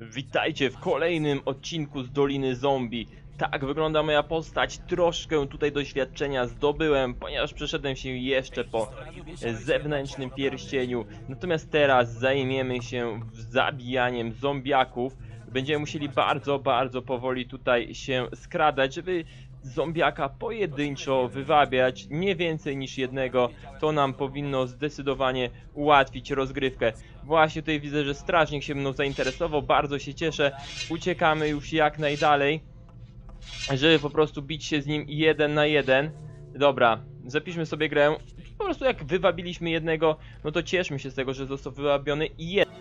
Witajcie w kolejnym odcinku z Doliny Zombie. Tak wygląda moja postać. Troszkę tutaj doświadczenia zdobyłem, ponieważ przeszedłem się jeszcze po zewnętrznym pierścieniu. Natomiast teraz zajmiemy się zabijaniem zombiaków. Będziemy musieli bardzo, bardzo powoli tutaj się skradać, żeby zombiaka pojedynczo wywabiać, nie więcej niż jednego, to nam powinno zdecydowanie ułatwić rozgrywkę. Właśnie tutaj widzę, że strażnik się mną zainteresował, bardzo się cieszę, uciekamy już jak najdalej, żeby po prostu bić się z nim jeden na jeden. Dobra, zapiszmy sobie grę, po prostu jak wywabiliśmy jednego, no to cieszmy się z tego, że został wywabiony i jeden.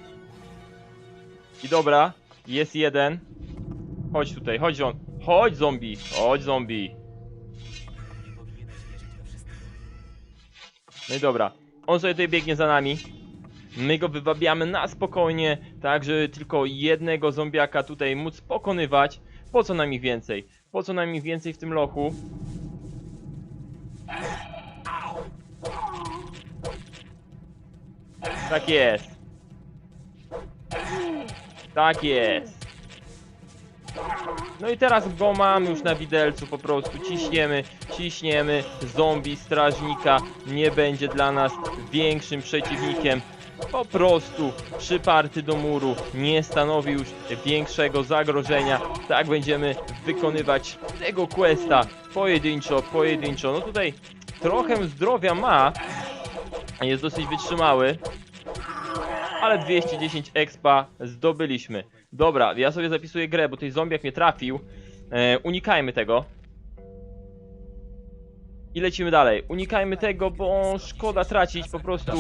I dobra, jest jeden. Chodź tutaj, chodź on. Chodź zombie, chodź zombie. No i dobra, on sobie tutaj biegnie za nami. My go wywabiamy na spokojnie, tak żeby tylko jednego zombiaka tutaj móc pokonywać. Po co nam ich więcej? Po co nam ich więcej w tym lochu? Tak jest. Tak jest. No i teraz go mamy już na widelcu, po prostu ciśniemy, ciśniemy, zombie strażnika nie będzie dla nas większym przeciwnikiem. Po prostu przyparty do muru, nie stanowi już większego zagrożenia. Tak będziemy wykonywać tego questa pojedynczo, pojedynczo. No tutaj trochę zdrowia ma, jest dosyć wytrzymały, ale 210 expa zdobyliśmy. Dobra, ja sobie zapisuję grę, bo tej zombiak mnie trafił. E, unikajmy tego. I lecimy dalej. Unikajmy tego, bo szkoda tracić po prostu.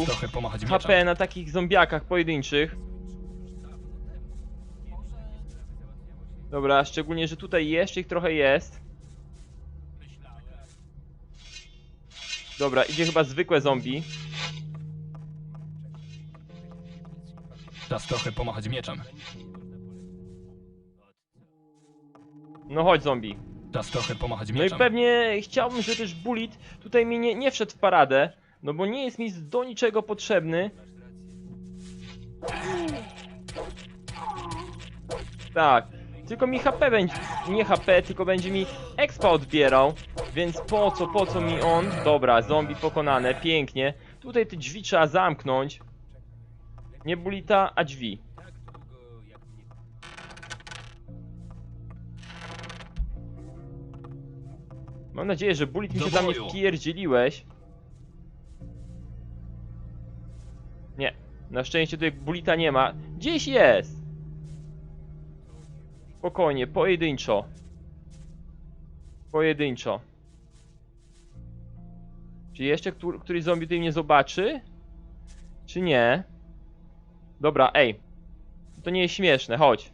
HP na takich zombiakach pojedynczych. Dobra, szczególnie, że tutaj jeszcze ich trochę jest. Dobra, idzie chyba zwykłe zombie. Czas trochę pomachać mieczem. No chodź zombie. Czas trochę pomachać No i mieczem. pewnie chciałbym, żeby też Bullet tutaj mi nie, nie wszedł w paradę, no bo nie jest mi do niczego potrzebny. Tak, tylko mi HP będzie, nie HP, tylko będzie mi expa odbierał, więc po co, po co mi on? Dobra, zombie pokonane, pięknie. Tutaj te drzwi trzeba zamknąć. Nie Bullita, a drzwi. Mam nadzieję, że Bullet mi Do się tam nie boju. wpierdzieliłeś. Nie. Na szczęście tutaj Bullita nie ma. Gdzieś jest! Spokojnie, pojedynczo. Pojedynczo. Czy jeszcze któr któryś zombie tutaj mnie zobaczy? Czy nie? Dobra, ej. To nie jest śmieszne, chodź.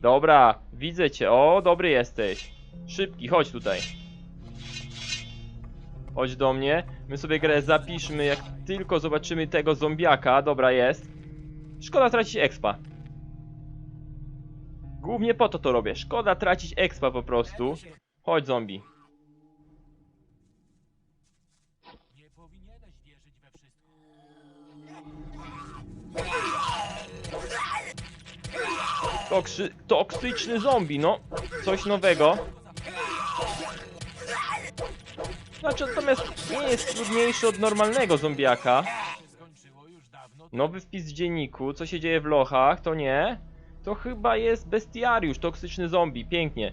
Dobra, widzę cię. O, dobry jesteś. Szybki, chodź tutaj. Chodź do mnie. My sobie grę zapiszmy, jak tylko zobaczymy tego zombiaka. Dobra, jest. Szkoda tracić expa. Głównie po to to robię. Szkoda tracić expa po prostu. Chodź zombie. Toksy toksyczny zombie, no. Coś nowego. Znaczy, natomiast nie jest trudniejszy od normalnego zombiaka. Nowy wpis w dzienniku, co się dzieje w lochach, to nie. To chyba jest bestiariusz, toksyczny zombie, pięknie.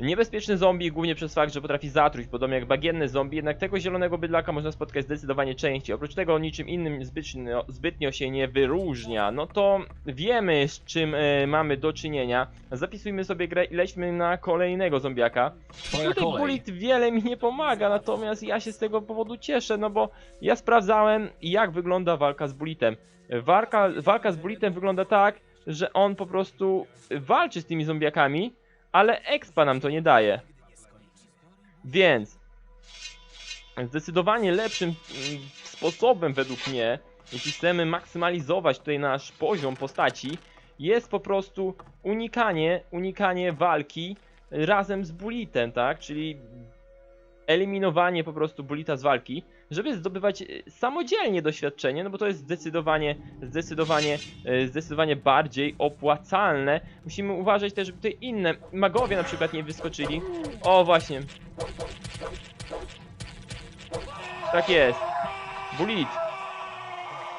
Niebezpieczny zombie głównie przez fakt, że potrafi zatruć, podobnie jak bagienne zombie, jednak tego zielonego bydlaka można spotkać zdecydowanie częściej. Oprócz tego niczym innym zbytnio, zbytnio się nie wyróżnia. No to wiemy z czym e, mamy do czynienia. Zapisujmy sobie grę i lećmy na kolejnego zombiaka. Twoja Tutaj kolej. Bullet wiele mi nie pomaga, natomiast ja się z tego powodu cieszę, no bo ja sprawdzałem jak wygląda walka z Bulletem. Walka, walka z Bulletem wygląda tak, że on po prostu walczy z tymi zombiakami, ale expa nam to nie daje. Więc zdecydowanie lepszym mm, sposobem według mnie, jeśli chcemy maksymalizować tutaj nasz poziom postaci, jest po prostu unikanie, unikanie walki razem z bulitem, tak? Czyli eliminowanie po prostu bulita z walki, żeby zdobywać e, samodzielnie doświadczenie, no bo to jest zdecydowanie, zdecydowanie, e, zdecydowanie bardziej opłacalne. Musimy uważać też, żeby tutaj inne magowie na przykład nie wyskoczyli. O, właśnie. Tak jest. Bulit.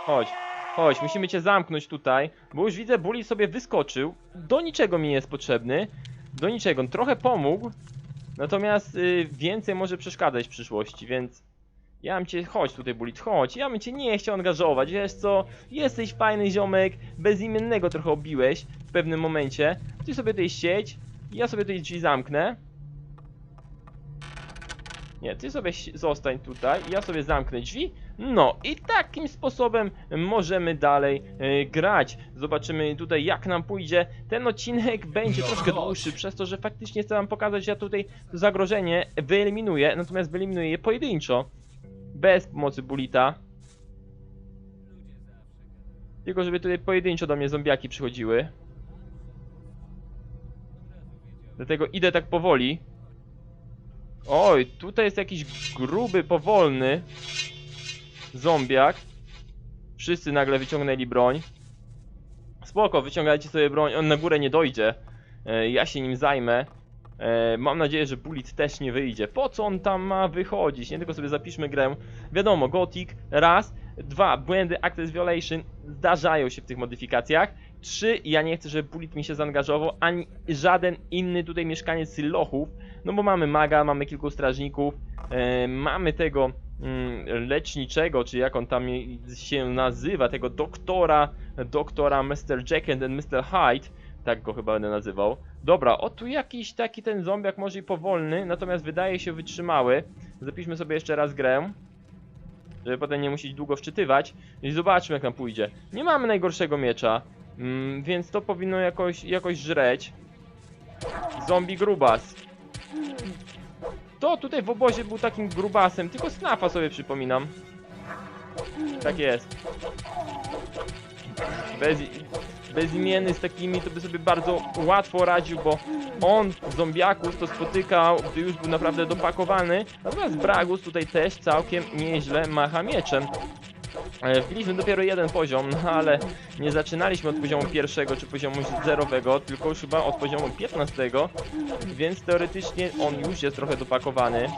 Chodź. Chodź, musimy cię zamknąć tutaj, bo już widzę, Bulit sobie wyskoczył. Do niczego mi nie jest potrzebny. Do niczego. Trochę pomógł, natomiast y, więcej może przeszkadzać w przyszłości, więc ja bym cię, chodź tutaj Bulit, chodź, ja bym cię nie chciał angażować, wiesz co, jesteś fajny ziomek, bezimiennego trochę obiłeś w pewnym momencie, ty sobie tutaj siedź, ja sobie tutaj drzwi zamknę. Nie, ty sobie zostań tutaj, ja sobie zamknę drzwi. No i takim sposobem możemy dalej e, grać. Zobaczymy tutaj jak nam pójdzie. Ten odcinek będzie No troszkę dłuższy, przez to, że faktycznie chcę wam pokazać, że ja tutaj zagrożenie wyeliminuję, natomiast wyeliminuję je pojedynczo. Bez pomocy bulita. Tylko żeby tutaj pojedynczo do mnie zombiaki przychodziły. Dlatego idę tak powoli. Oj, tutaj jest jakiś gruby, powolny zombiak. Wszyscy nagle wyciągnęli broń. Spoko, wyciągajcie sobie broń, on na górę nie dojdzie. E, ja się nim zajmę. E, mam nadzieję, że Bullet też nie wyjdzie. Po co on tam ma wychodzić? Nie tylko sobie zapiszmy grę. Wiadomo, Gothic, raz. Dwa, błędy Access Violation zdarzają się w tych modyfikacjach. Trzy, ja nie chcę, żeby Bullet mi się zaangażował, ani żaden inny tutaj mieszkaniec lochów. No bo mamy maga, mamy kilku strażników, e, mamy tego mm, leczniczego, czy jak on tam się nazywa, tego doktora, doktora Mr. Jack and Mr. Hyde, tak go chyba będę nazywał. Dobra, o tu jakiś taki ten zombiak może i powolny, natomiast wydaje się wytrzymały. Zapiszmy sobie jeszcze raz grę, żeby potem nie musieć długo wczytywać i zobaczmy jak nam pójdzie. Nie mamy najgorszego miecza, mm, więc to powinno jakoś, jakoś żreć. Zombie grubas. To tutaj w obozie był takim grubasem, tylko snafa sobie przypominam. Tak jest. Bez, bezimienny z takimi to by sobie bardzo łatwo radził, bo on zombiaków to spotykał, gdy już był naprawdę dopakowany. Natomiast Bragus tutaj też całkiem nieźle macha mieczem. E, Wbiliśmy dopiero jeden poziom, no ale nie zaczynaliśmy od poziomu pierwszego czy poziomu zerowego, tylko już chyba od poziomu 15, więc teoretycznie on już jest trochę dopakowany.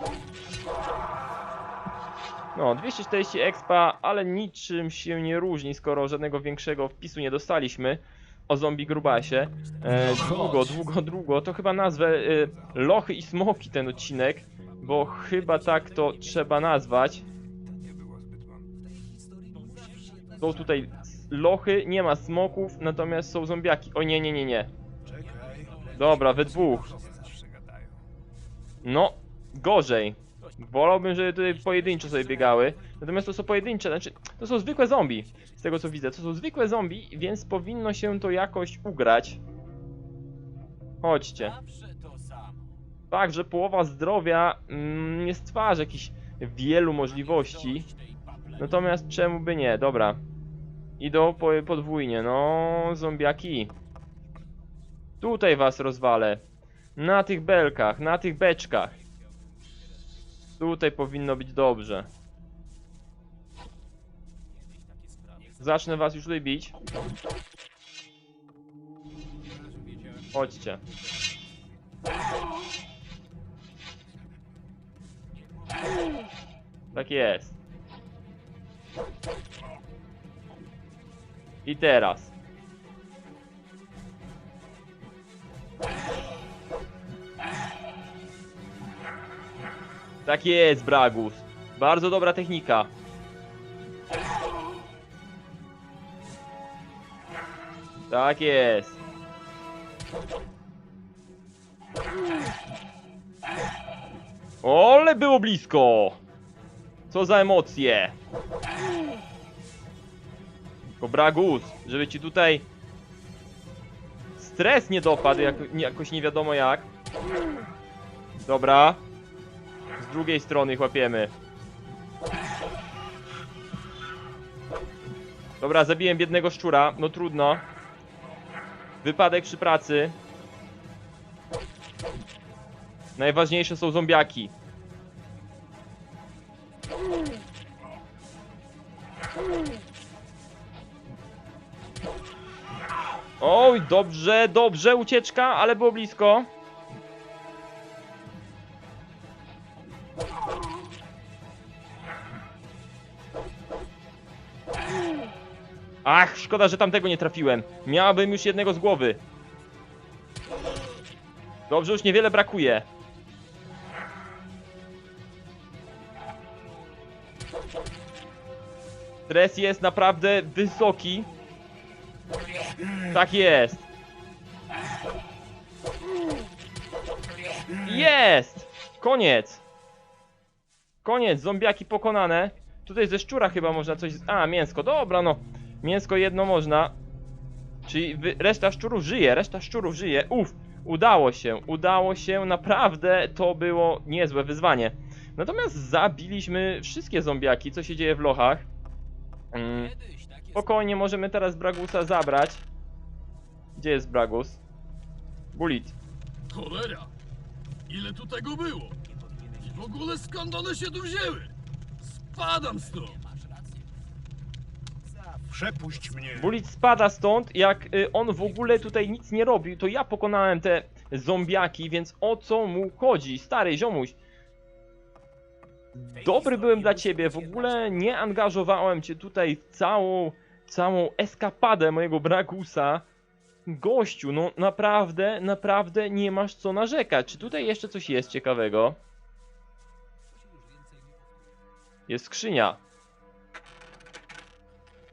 No, 240 expa, ale niczym się nie różni, skoro żadnego większego wpisu nie dostaliśmy o zombie grubasie. E, długo, długo, długo, to chyba nazwę e, Lochy i Smoki ten odcinek, bo chyba tak to trzeba nazwać. Są tutaj lochy, nie ma smoków, natomiast są zombiaki. O nie, nie, nie, nie. Dobra, we dwóch. No, gorzej. Wolałbym, żeby tutaj pojedynczo sobie biegały. Natomiast to są pojedyncze, znaczy to są zwykłe zombie. Z tego co widzę, to są zwykłe zombie, więc powinno się to jakoś ugrać. Chodźcie. Tak, że połowa zdrowia mm, nie stwarza jakichś wielu możliwości. Natomiast czemu by nie? Dobra. Idą po, podwójnie, no zombiaki. Tutaj was rozwalę. Na tych belkach, na tych beczkach. Tutaj powinno być dobrze. Zacznę was już tutaj bić. Chodźcie. Tak jest. I teraz. Tak jest, Bragus. Bardzo dobra technika. Tak jest. Ole było blisko. Co za emocje. Tylko Bragus, żeby ci tutaj stres nie dopadł jak, jakoś nie wiadomo jak. Dobra. Z drugiej strony łapiemy. Dobra, zabiłem biednego szczura, no trudno. Wypadek przy pracy. Najważniejsze są zombiaki. Oj, dobrze, dobrze, ucieczka, ale było blisko. Ach, szkoda, że tamtego nie trafiłem. Miałbym już jednego z głowy. Dobrze, już niewiele brakuje. Stres jest naprawdę wysoki. Tak jest. Jest! Koniec. Koniec, zombiaki pokonane. Tutaj ze szczura chyba można coś... A, mięsko, dobra no. Mięsko jedno można. Czyli wy... reszta szczurów żyje, reszta szczurów żyje. Uff, udało się, udało się, naprawdę to było niezłe wyzwanie. Natomiast zabiliśmy wszystkie zombiaki, co się dzieje w lochach. Mm, spokojnie, możemy teraz Bragusa zabrać. Gdzie jest Bragus? Bulit. Cholera! Ile tu tego było? I w ogóle skąd one się tu wzięły? Spadam stąd! Przepuść mnie. Bulit spada stąd, jak y, on w ogóle tutaj nic nie robił, to ja pokonałem te zombiaki, więc o co mu chodzi? Stary ziomuś. Dobry byłem dla ciebie, w ogóle nie angażowałem cię tutaj w całą, całą eskapadę mojego Bragusa. Gościu, no naprawdę, naprawdę nie masz co narzekać. Czy tutaj jeszcze coś jest ciekawego? Jest skrzynia.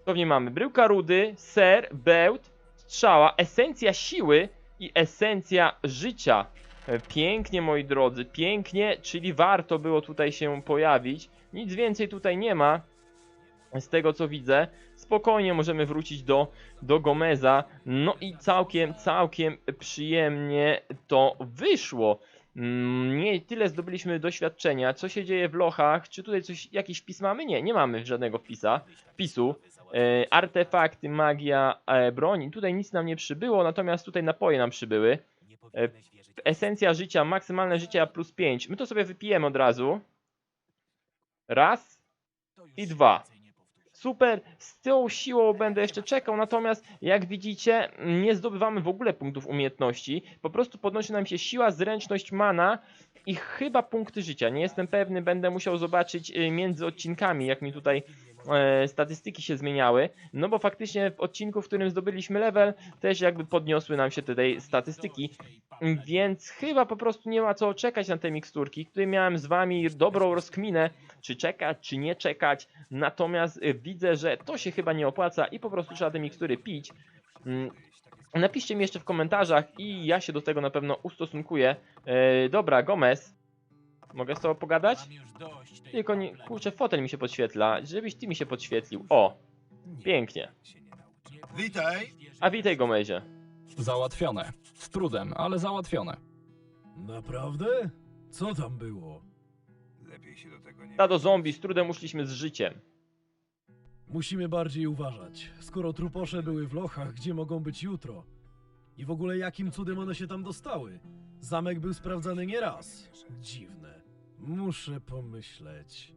Pewnie mamy bryłka rudy, ser, bełt, strzała, esencja siły i esencja życia. E, Pięknie, moi drodzy, pięknie, czyli warto było tutaj się pojawić. Nic więcej tutaj nie ma, z tego co widzę. Spokojnie możemy wrócić do, do Gomeza. No i całkiem, całkiem przyjemnie to wyszło. Mm, Nie tyle zdobyliśmy doświadczenia. Co się dzieje w lochach? Czy tutaj coś, jakiś wpis mamy? Nie, nie mamy żadnego wpisa, wpisu. E, artefakty, magia, e, broń. Tutaj nic nam nie przybyło, natomiast tutaj napoje nam przybyły. E, esencja życia, maksymalne życie plus 5. My to sobie wypijemy od razu. Raz i dwa. Super, z tą siłą będę jeszcze czekał, natomiast jak widzicie, nie zdobywamy w ogóle punktów umiejętności. Po prostu podnosi nam się siła, zręczność, mana i chyba punkty życia. Nie jestem pewny, będę musiał zobaczyć y, między odcinkami, jak mi tutaj e, statystyki się zmieniały. No bo faktycznie w odcinku, w którym zdobyliśmy level, też jakby podniosły nam się tutaj statystyki. Więc chyba po prostu nie ma co czekać na te miksturki. Tutaj miałem z wami dobrą rozkminę, czy czekać, czy nie czekać. Natomiast y, widzę, że to się chyba nie opłaca i po prostu trzeba te mikstury pić. Mm, Napiszcie mi jeszcze w komentarzach i ja się do tego na pewno ustosunkuję. E, dobra, Gomez. Mogę z tobą pogadać? Tylko nie, kurczę, fotel mi się podświetla, żebyś ty mi się podświetlił. O, pięknie. Witaj. A witaj Gomezie. Załatwione. Z trudem, ale załatwione. Naprawdę? Co tam było? Lepiej się do tego nie. Stado zombie, z trudem uszliśmy z życiem. Musimy bardziej uważać. Skoro truposze były w lochach, gdzie mogą być jutro? I w ogóle jakim cudem one się tam dostały? Zamek był sprawdzany nieraz. Dziwne. Muszę pomyśleć.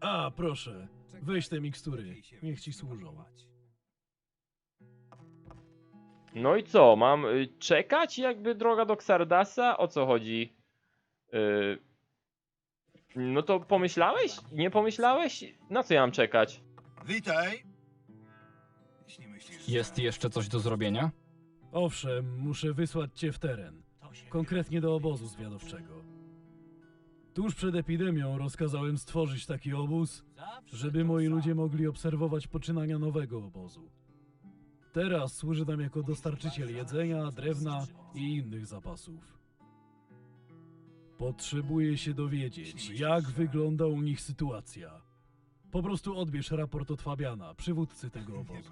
A, proszę. Weź te mikstury. Niech ci służą. No i co, mam y, czekać jakby droga do Xardasa? O co chodzi? Y, no to pomyślałeś? Nie pomyślałeś? Na co ja mam czekać? Witaj. Jeśli myślisz, że- Jest jeszcze coś do zrobienia? Owszem, muszę wysłać cię w teren. Konkretnie do obozu zwiadowczego. Tuż przed epidemią rozkazałem stworzyć taki obóz, żeby moi ludzie mogli obserwować poczynania nowego obozu. Teraz służy nam jako dostarczyciel jedzenia, drewna i innych zapasów. Potrzebuję się dowiedzieć, jak wygląda u nich sytuacja. Po prostu odbierz raport od Fabiana, przywódcy tego obozu.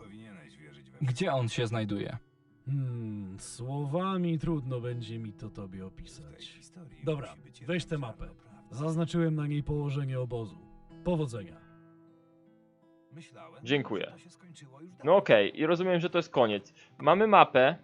Gdzie on się znajduje? Hmm, słowami trudno będzie mi to tobie opisać. Dobra, weź tę mapę. Zaznaczyłem na niej położenie obozu. Powodzenia. Dziękuję. No okej, i rozumiem, że to jest koniec. Mamy mapę.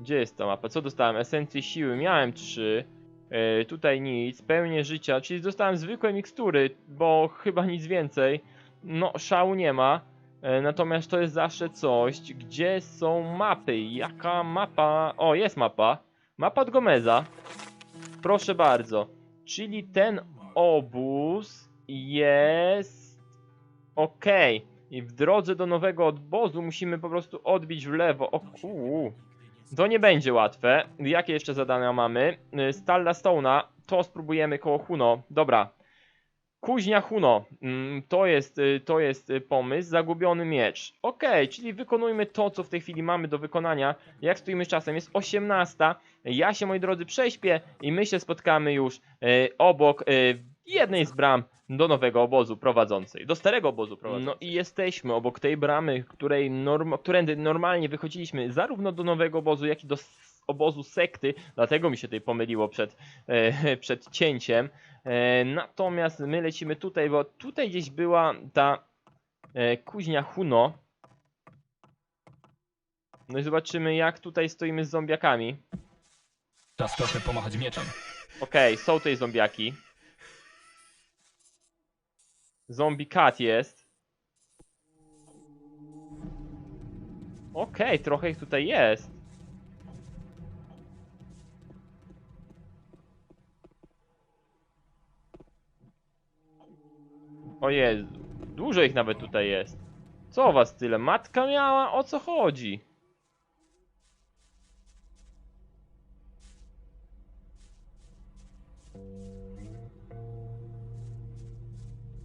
Gdzie jest ta mapa? Co dostałem? Esencję siły. Miałem trzy. E, tutaj nic. Pełnię życia. Czyli dostałem zwykłe mikstury, bo chyba nic więcej. No, szału nie ma. E, natomiast to jest zawsze coś. Gdzie są mapy? Jaka mapa? O, jest mapa. Mapa od Gomeza. Proszę bardzo. Czyli ten obóz jest... Okej. I w drodze do nowego obozu musimy po prostu odbić w lewo. O kuu. To nie będzie łatwe. Jakie jeszcze zadania mamy? Y, Stalla Stone'a. To spróbujemy koło Huno. Dobra. Kuźnia Huno. Mm, To jest, y, to jest y, pomysł. Zagubiony miecz. Okej, czyli wykonujmy to, co w tej chwili mamy do wykonania. Jak stoimy z czasem? Jest 18. Ja się, moi drodzy, prześpię i my się spotkamy już obok jednej z bram do nowego obozu prowadzącej, do starego obozu prowadzącej. No i jesteśmy obok tej bramy, której norm, którędy normalnie wychodziliśmy zarówno do nowego obozu, jak i do obozu sekty, dlatego mi się tutaj pomyliło przed, e, przed cięciem. E, natomiast my lecimy tutaj, bo tutaj gdzieś była ta e, kuźnia Huno. No i zobaczymy jak tutaj stoimy z zombiakami. Czas trochę pomachać mieczem. Okej, są tutaj zombiaki. Zombie cat jest. Okej, trochę ich tutaj jest. O Jezu, dużo ich nawet tutaj jest. Co was tyle? Matka miała? O co chodzi?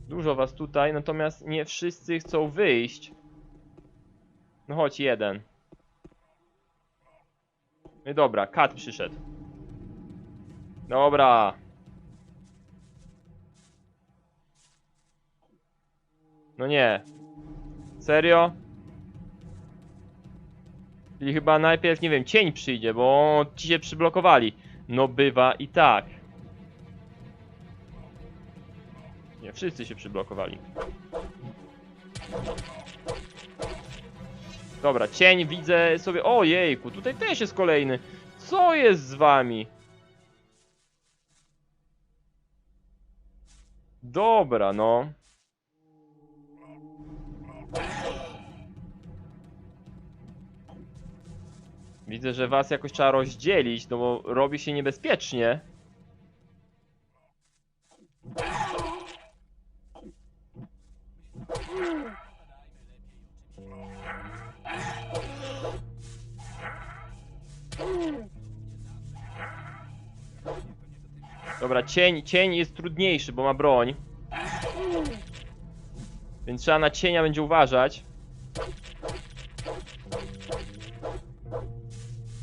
Dużo was tutaj, natomiast nie wszyscy chcą wyjść. No chodź, jeden. No dobra, kat przyszedł. Dobra. No nie. Serio? Czyli chyba najpierw, nie wiem, cień przyjdzie, bo ci się przyblokowali. No bywa i tak. Wszyscy się przyblokowali. Dobra, cień widzę sobie. O jejku, tutaj też jest kolejny. Co jest z wami? Dobra, no. Widzę, że was jakoś trzeba rozdzielić, no bo robi się niebezpiecznie. Cień, cień jest trudniejszy, bo ma broń. Więc trzeba na cienia będzie uważać.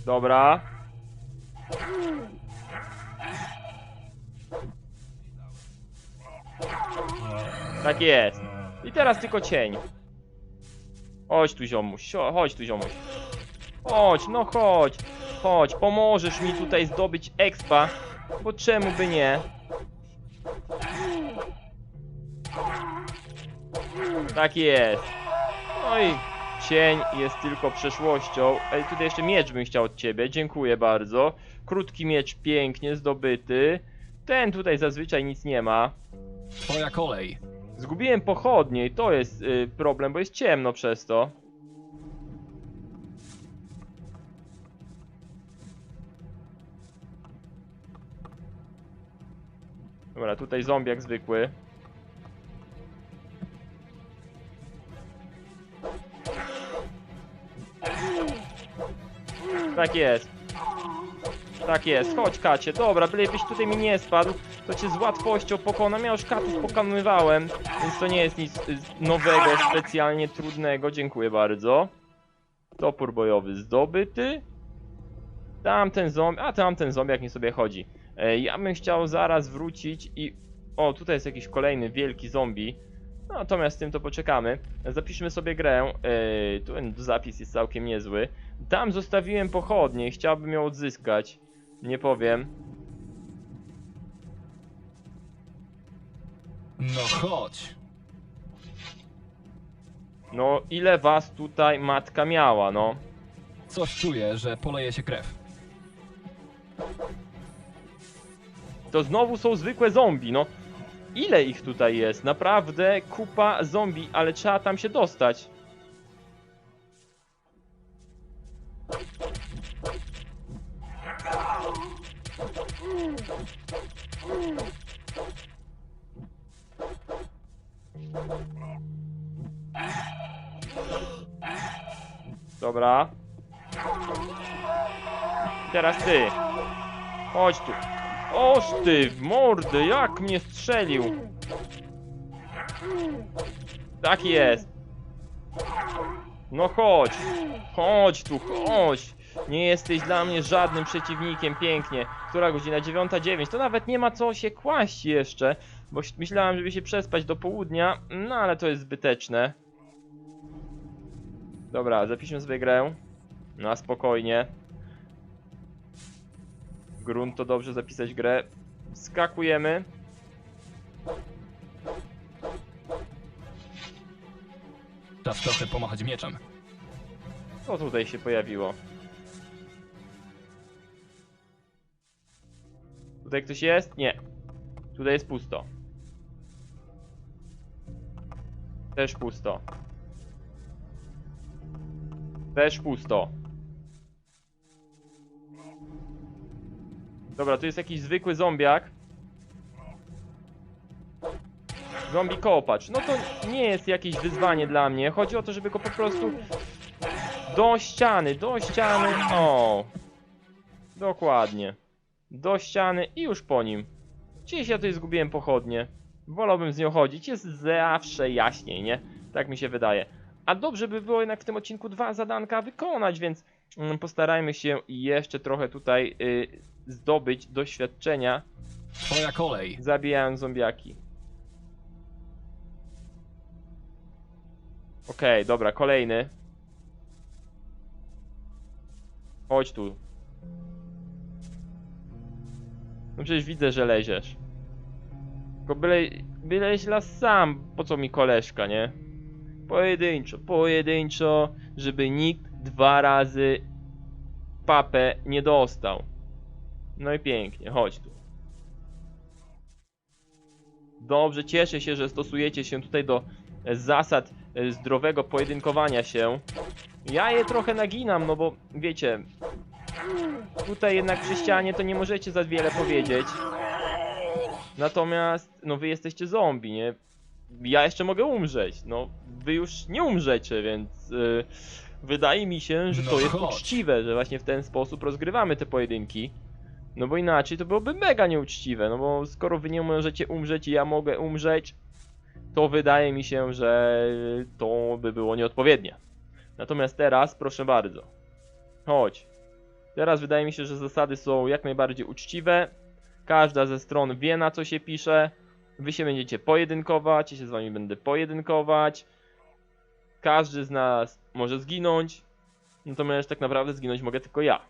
Dobra. Tak jest. I teraz tylko cień. Chodź tu ziomuś, chodź tu ziomuś. Chodź, no chodź. Chodź, pomożesz mi tutaj zdobyć expa. Bo czemu by nie? Tak jest. No i cień jest tylko przeszłością. Ej, tutaj jeszcze miecz bym chciał od ciebie. Dziękuję bardzo. Krótki miecz pięknie zdobyty. Ten tutaj zazwyczaj nic nie ma. Twoja kolej. Zgubiłem pochodnie i to jest y, problem, bo jest ciemno przez to. Dobra, tutaj zombiak zwykły. Tak jest. Tak jest, chodź Kacie, dobra, bylebyś tutaj mi nie spadł, to cię z łatwością pokonam, ja już katów pokonywałem, więc to nie jest nic nowego, specjalnie trudnego, dziękuję bardzo. Topór bojowy zdobyty. Tamten zombie, a tamten zombiak nie sobie chodzi. E, ja bym chciał zaraz wrócić i... O, tutaj jest jakiś kolejny wielki zombie. Natomiast z tym to poczekamy. Zapiszmy sobie grę. E, ten zapis jest całkiem niezły. Tam zostawiłem pochodnie i chciałbym ją odzyskać. Nie powiem. No chodź. No, ile was tutaj matka miała, no? Coś czuję, że poleje się krew. To znowu są zwykłe zombie, no. Ile ich tutaj jest? Naprawdę kupa zombie, ale trzeba tam się dostać. Dobra. Teraz ty. Chodź tu. Oż ty, w mordę, jak mnie strzelił. Tak jest. No chodź. Chodź tu, chodź. Nie jesteś dla mnie żadnym przeciwnikiem, pięknie. Która godzina? 9.09. To nawet nie ma co się kłaść jeszcze. Bo myślałem, żeby się przespać do południa. No ale to jest zbyteczne. Dobra, zapiszmy sobie grę. Na spokojnie. Grunt to dobrze zapisać grę. Skakujemy. Czas trochę pomachać mieczem. Co tutaj się pojawiło? Tutaj ktoś jest? Nie. Tutaj jest pusto. Też pusto. Też pusto. Dobra, tu jest jakiś zwykły zombiak. Zombie kopacz. No to nie jest jakieś wyzwanie dla mnie. Chodzi o to, żeby go po prostu do ściany, do ściany. O. Dokładnie. Do ściany i już po nim. Gdzieś ja tutaj zgubiłem pochodnie. Wolałbym z nią chodzić. Jest zawsze jaśniej, nie? Tak mi się wydaje. A dobrze by było jednak w tym odcinku dwa zadanka wykonać, więc mm, postarajmy się jeszcze trochę tutaj y, zdobyć doświadczenia, Twoja kolej. zabijając zombiaki. Okej, dobra, kolejny. Chodź tu. No przecież widzę, że leziesz. Tylko byle, byleś las sam, po co mi koleżka, nie? Pojedynczo, pojedynczo, żeby nikt dwa razy papę nie dostał. No i pięknie, chodź tu. Dobrze, cieszę się, że stosujecie się tutaj do e, zasad e, zdrowego pojedynkowania się. Ja je trochę naginam, no bo wiecie, tutaj jednak przy ścianie to nie możecie za wiele powiedzieć. Natomiast, no wy jesteście zombie, nie? Ja jeszcze mogę umrzeć, no wy już nie umrzecie, więc y, wydaje mi się, że No to jest chodź. uczciwe, że właśnie w ten sposób rozgrywamy te pojedynki. No bo inaczej to byłoby mega nieuczciwe, no bo skoro wy nie możecie umrzeć i ja mogę umrzeć, to wydaje mi się, że to by było nieodpowiednie. Natomiast teraz, proszę bardzo, chodź. Teraz wydaje mi się, że zasady są jak najbardziej uczciwe. Każda ze stron wie na co się pisze. Wy się będziecie pojedynkować, ja się z wami będę pojedynkować. Każdy z nas może zginąć. Natomiast tak naprawdę zginąć mogę tylko ja.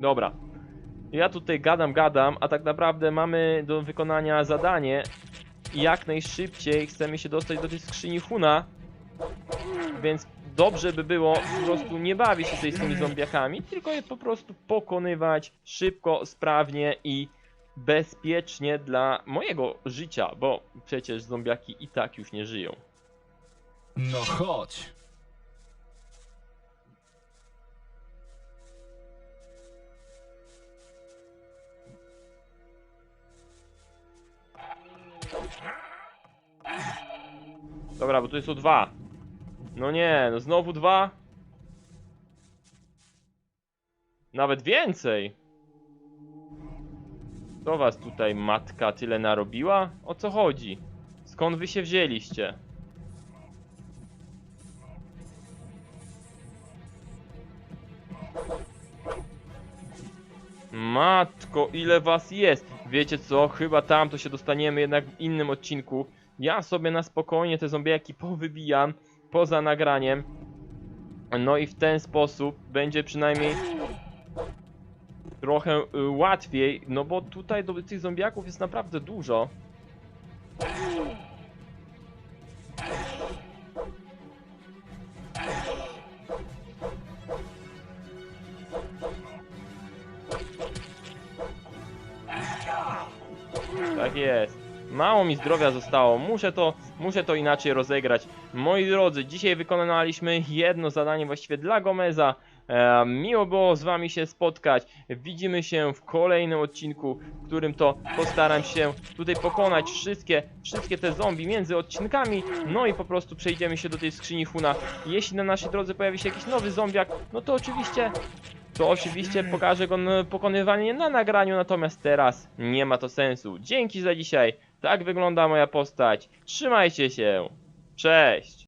Dobra. Ja tutaj gadam, gadam, a tak naprawdę mamy do wykonania zadanie. Jak najszybciej chcemy się dostać do tej skrzyni Huna. Więc dobrze by było po prostu nie bawić się tutaj z tymi zombiakami, tylko je po prostu pokonywać szybko, sprawnie i bezpiecznie dla mojego życia, bo przecież zombiaki i tak już nie żyją. No chodź. Dobra, bo tu są dwa. No nie, no znowu dwa. Nawet więcej. Co was tutaj matka tyle narobiła? O co chodzi? Skąd wy się wzięliście? Matko, ile was jest? Wiecie co? Chyba tam to się dostaniemy jednak w innym odcinku. Ja sobie na spokojnie te zombiaki powybijam poza nagraniem. No i w ten sposób będzie przynajmniej trochę y, łatwiej, no bo tutaj do tych zombiaków jest naprawdę dużo. Tak jest. Mało mi zdrowia zostało, muszę to, muszę to inaczej rozegrać. Moi drodzy, dzisiaj wykonaliśmy jedno zadanie właściwie dla Gomeza. E, miło było z wami się spotkać. Widzimy się w kolejnym odcinku, w którym to postaram się tutaj pokonać wszystkie, wszystkie te zombie między odcinkami. No i po prostu przejdziemy się do tej skrzyni Huna. Jeśli na naszej drodze pojawi się jakiś nowy zombiak, no to oczywiście to oczywiście pokażę go pokonywanie na nagraniu, natomiast teraz nie ma to sensu. Dzięki za dzisiaj. Tak wygląda moja postać. Trzymajcie się. Cześć.